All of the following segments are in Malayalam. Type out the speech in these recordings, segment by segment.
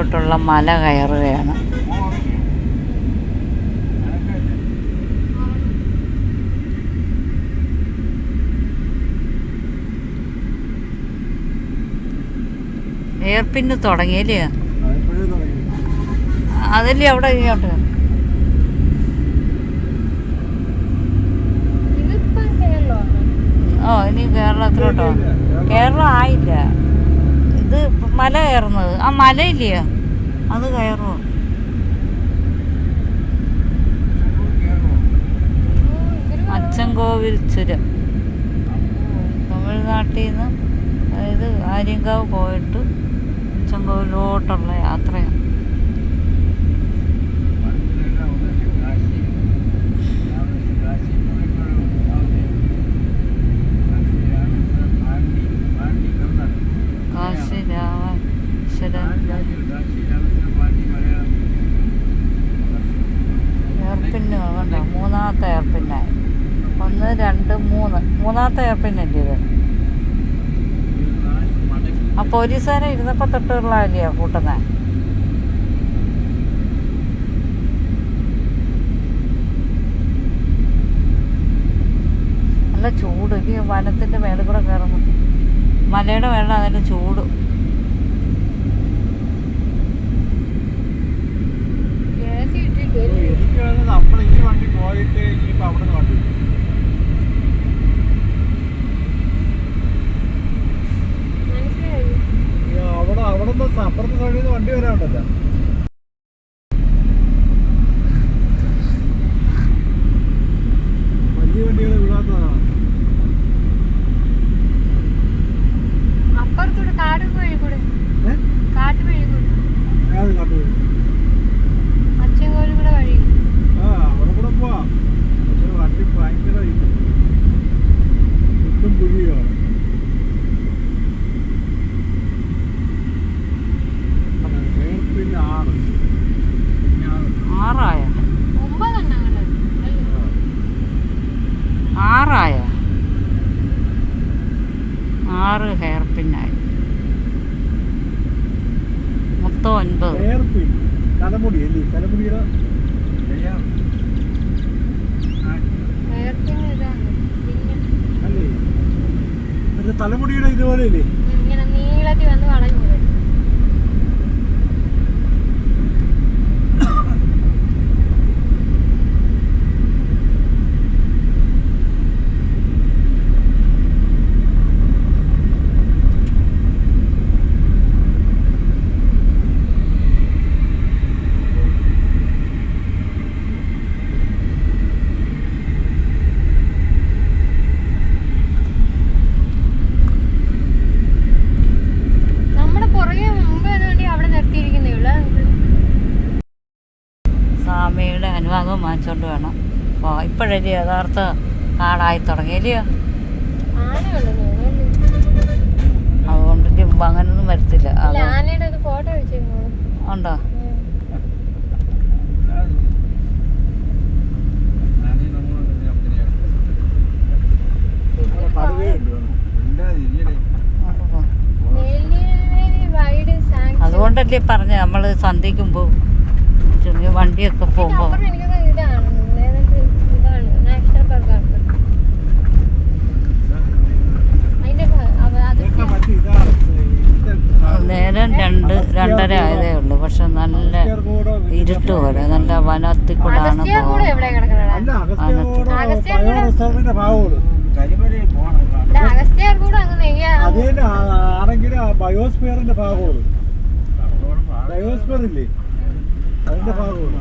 ോട്ടുള്ള മല കയറുകയാണ്. ഏർപ്പിന് തുടങ്ങിയല്ലേ അതല്ലേ അവിടെ ഇങ്ങോട്ട്? ഓ ഇനി കേരളത്തിലോട്ടോ കേരളം ആയില്ല. ഇത് മല കയറുന്നത്. ആ മലയില്ലയോ അത് കയറുമോ അച്ചൻകോവിൽ ചുരം. തമിഴ്നാട്ടിൽ നിന്ന് അതായത് ആര്യങ്കാവ് പോയിട്ട് അച്ചൻകോവിലോട്ടുള്ള യാത്രയാണ്. എയർപിന്ന് കണ്ടോ മൂന്നാമത്തെ എയർപിന്നായി ഒന്ന് രണ്ട് മൂന്ന്. മൂന്നാമത്തെ എയർപിന്നല്ലേ ഇത്? ആ പോലീസുകാരെ ഇരുന്നപ്പോൾ തൊട്ടുള്ളതല്ലയോ കൂട്ടുന്നത് നല്ല ചൂട്. ഈ വനത്തിന്റെ മേളിൽ കൂടെ കയറുന്നു മലയുടെ വെള്ളം അതിന്റെ ചൂട്. എനിക്ക് തോന്നുന്നത് നമ്മൾ ഈ വണ്ടി പോയിട്ട് ഇനിയിപ്പോൾ അവിടെ നിന്ന് വണ്ടി Bekliyorum. വാങ്ങിച്ചോണ്ട് വേണം. അപ്പോൾ ഇപ്പോഴല്ലേ യഥാർത്ഥ കാടായി തുടങ്ങിയില്ലയോ? അതുകൊണ്ട് ഇപ്പം അങ്ങനൊന്നും വരത്തില്ല. ഉണ്ടോ? അതുകൊണ്ടല്ലേ പറഞ്ഞ നമ്മൾ സന്ധിക്കുമ്പോ മുമ്പ് ചെറിയ വണ്ടിയൊക്കെ പോകുമ്പോൾ അപ്പുറം എനിക്ക് തോന്നുന്നു ഇതാണ് ഏതാണ്ട് ഇതാണ് നാഷണൽ പാർക്കാണ് അതിന്റെ ഭ- അവ- അത് ഇതൊക്കെ മറ്റേ ഇതാണ് നേരം രണ്ട് രണ്ടര ആയതേ ഉള്ളൂ. പക്ഷെ നല്ല ഇരുട്ട് പോലെ നല്ല വനത്തിൽ കൂടാണ് ബയോസ്ഫിയറിന്റെ ഭാഗമാണ് ബയോസ്ഫിയർ ഇല്ലേ അതിന്റെ ഭാഗമാണ്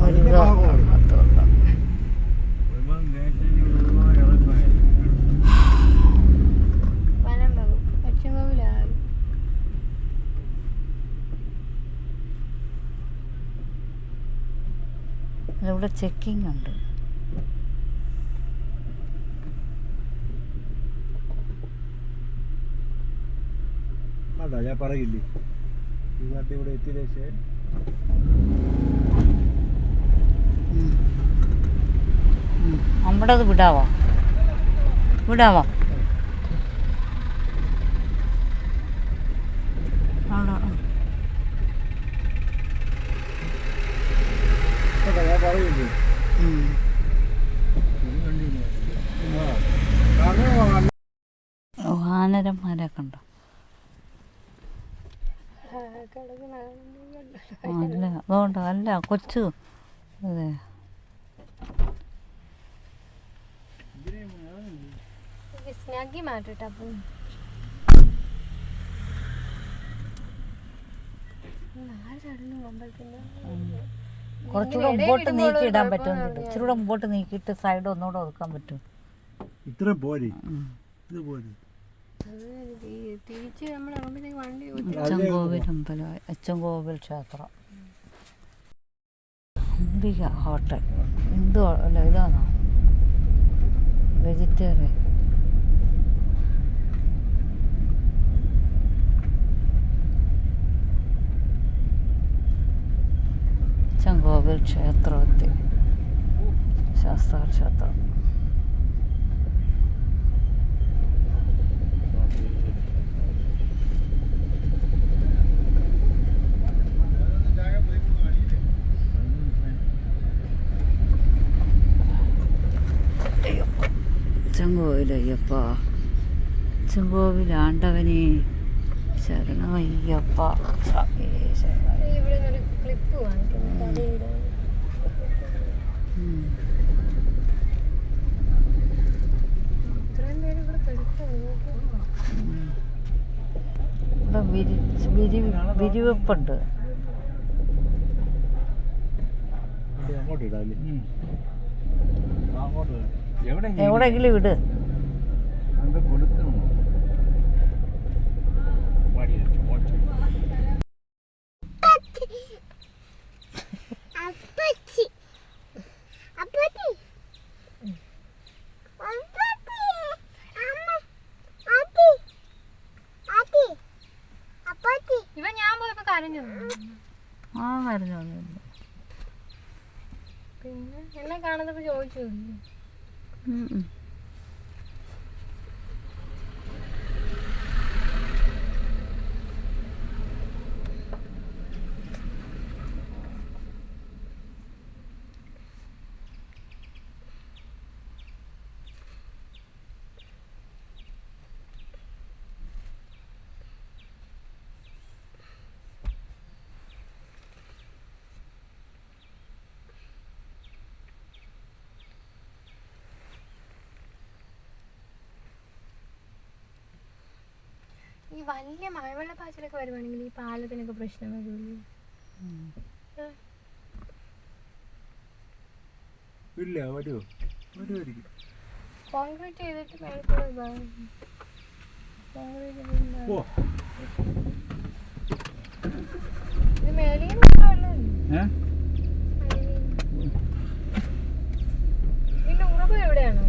അതിന്റെ ഭാഗമാണ് വനം വകുപ്പ് പശ്ചിമകോവിലായി ഇവിടെ ചെക്കിംഗ് ഉണ്ട്. അതാ ഞാൻ പറയില്ലേ? ഈ വണ്ടി ഇവിടെ. നമ്മുടേത് വിടാവോ? വിടാവോ? അല്ല 고추 네. സ്നാക്കി കുറച്ചുകൂടെ മുമ്പോട്ട് നീക്കി ഇടാൻ പറ്റുന്നുണ്ട് ഇച്ചിരി മുമ്പോട്ട് നീക്കിയിട്ട് സൈഡ് ഒന്നുകൂടെ ഒതുക്കാൻ പറ്റും. ഇത്ര പോരെ? ഇത് പോരെ? നമ്മൾ ക്ഷേത്രം. അംബിക ഹോട്ടൽ. എന്ത് അല്ല ഇതാണോ? വെജിറ്റേറിയൻ ചങ്കോവിൽ ക്ഷേത്രത്തിൽ ശാസ്ത്ര ക്ഷേത്രം ശരണമയ്യപ്പ. ചെങ്കോവിൽ ആണ്ടവനെ ശരണമയ്യപ്പ ഇവിടെ വിരി വിരിവെപ്പുണ്ട്. എവിടെയെങ്കിലും വിട് ഇവ ഞാൻ പോയപ്പോ കരഞ്ഞു ആ കരഞ്ഞു വന്നില്ല പിന്നെ എന്നെ കാണുന്നപ്പോ ചോദിച്ചു. വലിയ മഴവെള്ള പാച്ചിലൊക്കെ വരുവാണെങ്കിൽ ഈ പാലത്തിനൊക്കെ പ്രശ്നം വരുമല്ലോ ഇല്ല വരുമോ കോൺക്രീറ്റ് ചെയ്തിട്ട് മേൽക്കൂടെ മേലെയും എവിടെയാണോ?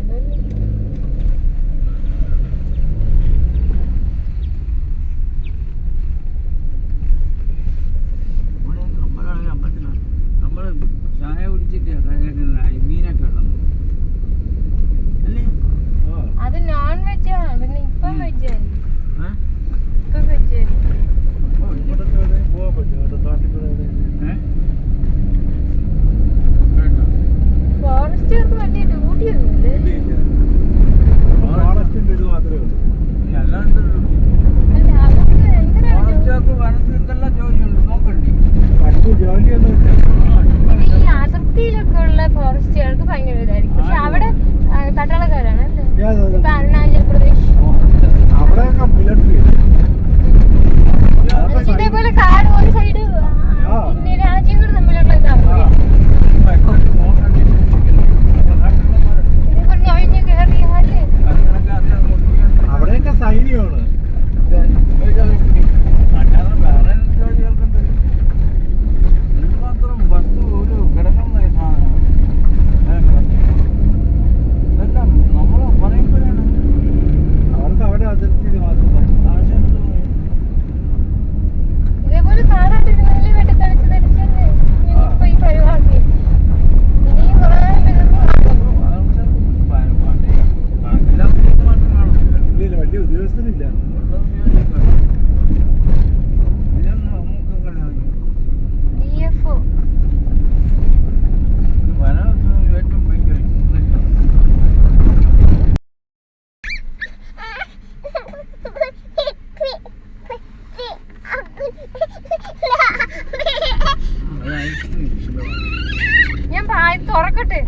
ഞാൻ തുറക്കട്ടെ.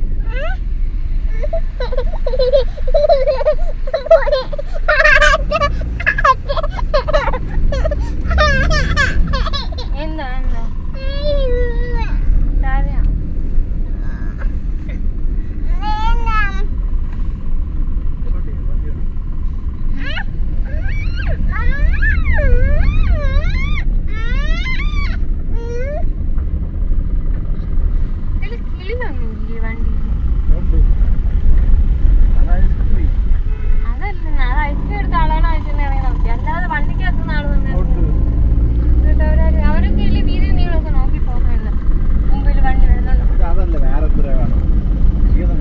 വന്നില്ലേ വണ്ടി? അതല്ല അത് ഐസ്ക്രീം എടുത്ത ആളാണ് അയച്ചിട്ടുണ്ടെങ്കിൽ നോക്കി അല്ലാതെ വണ്ടിക്കകത്ത് നാളെ എന്നിട്ട് അവർ അവരൊക്കെ ഇല്ലേ വീതി നീളമൊക്കെ നോക്കി പോകുന്നില്ല മുമ്പിൽ വണ്ടി വരുന്നുണ്ട്. അതല്ല വേറെ എന്തോ കാണും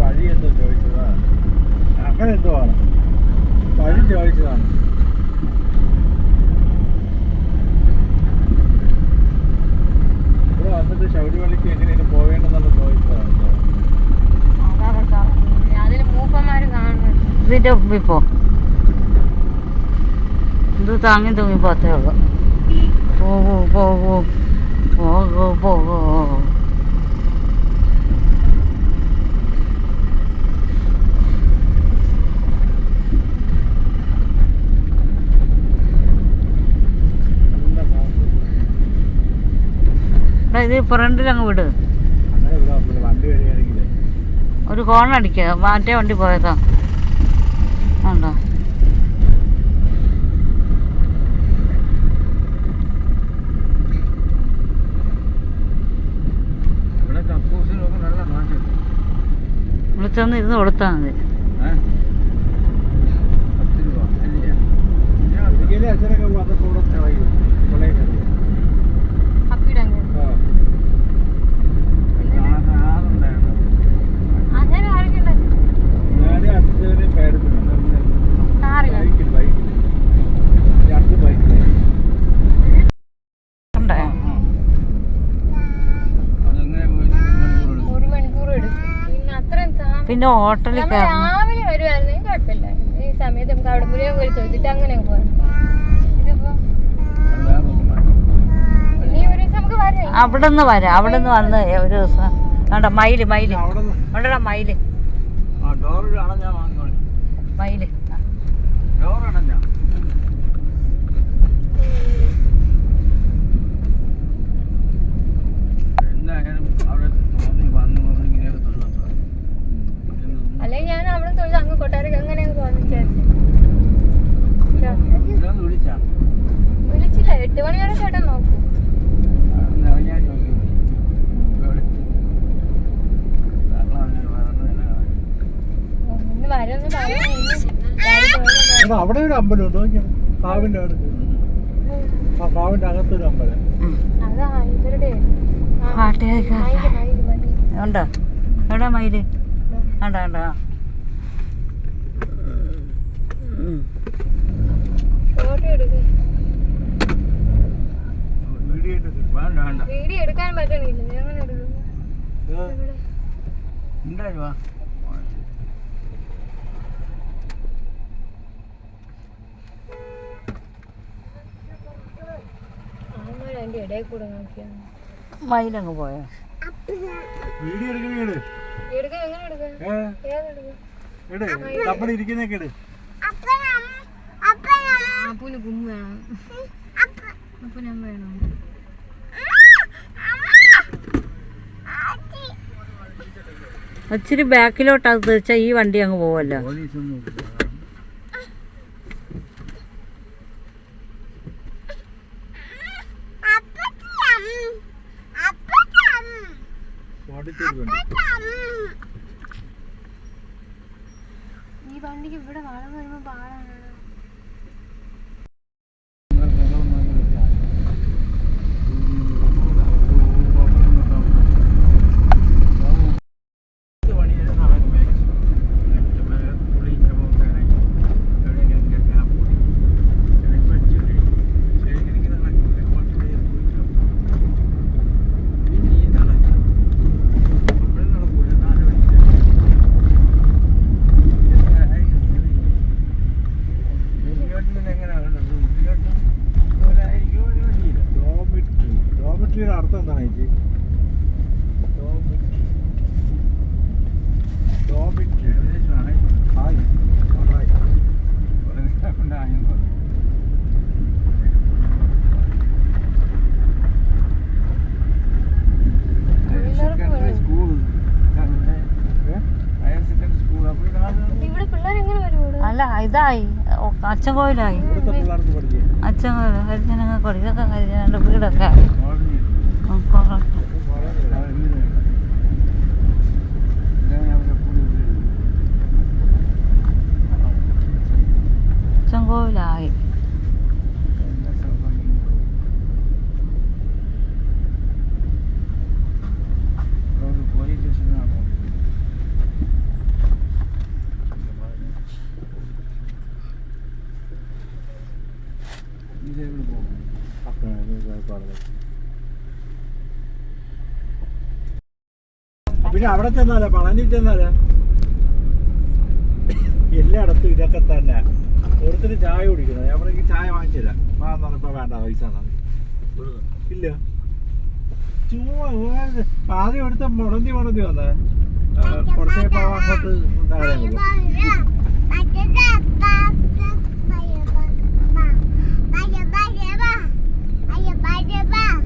വഴി എന്തോ ചോദിച്ചതാ. അങ്ങനെ എന്തോ ആണ്. വഴി ചോദിച്ചതാണ് ഇവിടെ വന്നിട്ട് ശബരിമലയ്ക്ക് എങ്ങനെയാണ് പോവേണ്ടെന്നുള്ള ഇതിന്റെ മുമ്പിൽ പോ. ഇത് താങ്ങി തൂങ്ങി പോത്തേ ഉള്ളു. പോകൂ പോകൂ പോകൂ പോകൂ നല്ല കാറ്റ്. എടാ, ഇത് ഫ്രണ്ടിലങ്ങ് വിട്. ഇവിടെ പിന്നെ വണ്ടി ഒരു ഹോൺ അടിക്കുക മാറ്റേ വണ്ടി പോയതാ ഉണ്ടോ വിളിച്ചൊന്ന് ഇരുന്ന് കൊടുത്താൽ മതി. പിന്നെ ഹോട്ടലിൽ കയറണം രാവിലെ വരുവായിരുന്നെങ്കിൽ കുഴപ്പമില്ല. ഈ സമയത്ത് നമുക്ക് അവിടെ മുഴുവൻ പോയി തൊഴുതിട്ട് അങ്ങനെ പോകാം ഇതിപ്പോ വേറെ ഒന്നും ഇനി ഒരു ദിവസം നമുക്ക് വരാം. അവിടെ നിന്ന് വരാം. അവിടെ നിന്ന് വന്ന് ഒരു ദിവസം വേണ്ട മയിൽ മയിൽ. അവിടെ മയിൽ. മയിൽ ആ. ഡോർ അടഞ്ഞാ എന്തായാലും അവിടെ തോന്നി വന്നു കൊണ്ട് ഇങ്ങനെയൊക്കെ തൊഴിലുണ്ടോ അല്ലെങ്കിൽ ഞാൻ അവിടെ തൊഴുത് അങ്ങ് കൊട്ടാരക്ക് അങ്ങനെ അങ്ങ് പോകാൻ വിചാരിച്ചു ഇതൊന്ന് വിളിച്ചാ വിളിച്ചില്ല എട്ട് മണി വരെ ചേട്ടൻ നോക്കൂ ഞാൻ ചോദിക്കും ഇവിടെ താങ്കളാണ് വേറെ ഇന്ന് വരുമെന്ന് പറയുന്നു എടാ, അവിടെ പാവിന്റെ അമ്പലം ഉണ്ടോ അടുത്ത് ആ കാവിന്റെ അകത്തൊരു അമ്പലം. ഉണ്ടോ? എവിടെ മയിൽ? വേണ്ട വേണ്ട. വീഡിയോ എടുക്കാൻ പറ്റണില്ല. ഞാൻ അങ്ങനെ എടുക്കും ഏ, അതിന്റെ ഇടയിൽ കൂടെ നോക്കിയാണ് മയിലങ്ങ് പോയോ? വീഡിയോ എടുക്കണേ ഇട് എടുക്കാൻ എങ്ങനെ എടുക്കാൻ ഏത് ഏതെടുക്കും ഇട് നമ്മുടെ ഇരിക്കുന്നൊക്കെ ഇട്. അപ്പൂന് കുമ്മ വേണം. ഇച്ചിരി വെച്ചാൽ ഈ വണ്ടി അങ്ങ് പോവല്ലോ. ഈ വണ്ടിക്ക് ഇവിടെ വളം വരുമ്പോ പാടാണ്. അച്ഛൻ കോയിലായി അച്ഛൻ കോയിൽ ഹരിജനങ്ങൾക്ക് കൊടുക്കും ഇതൊക്കെ ഹരിജനങ്ങളുടെ വീടൊക്കെ. അച്ഛൻ കോവിലായി പിന്നെ അവിടെ ചെന്നാലാ? പളനി ചെന്നാലാ? എല്ലായിടത്തും ഇതൊക്കെ തന്നെ. ഒരുത്തിന് ചായ കുടിക്കുന്നത് ഞാൻ ചായ വാങ്ങിച്ചില്ല പറഞ്ഞപ്പോ വേണ്ട പൈസ ഇല്ല. ചുമ്മാ ആദ്യം എടുത്ത മുടന്തി മുടന്തി വന്നേ. കുറച്ചേ അങ്ങോട്ട് താഴെ അങ്ങ് പോകും. അയ്യപ്പ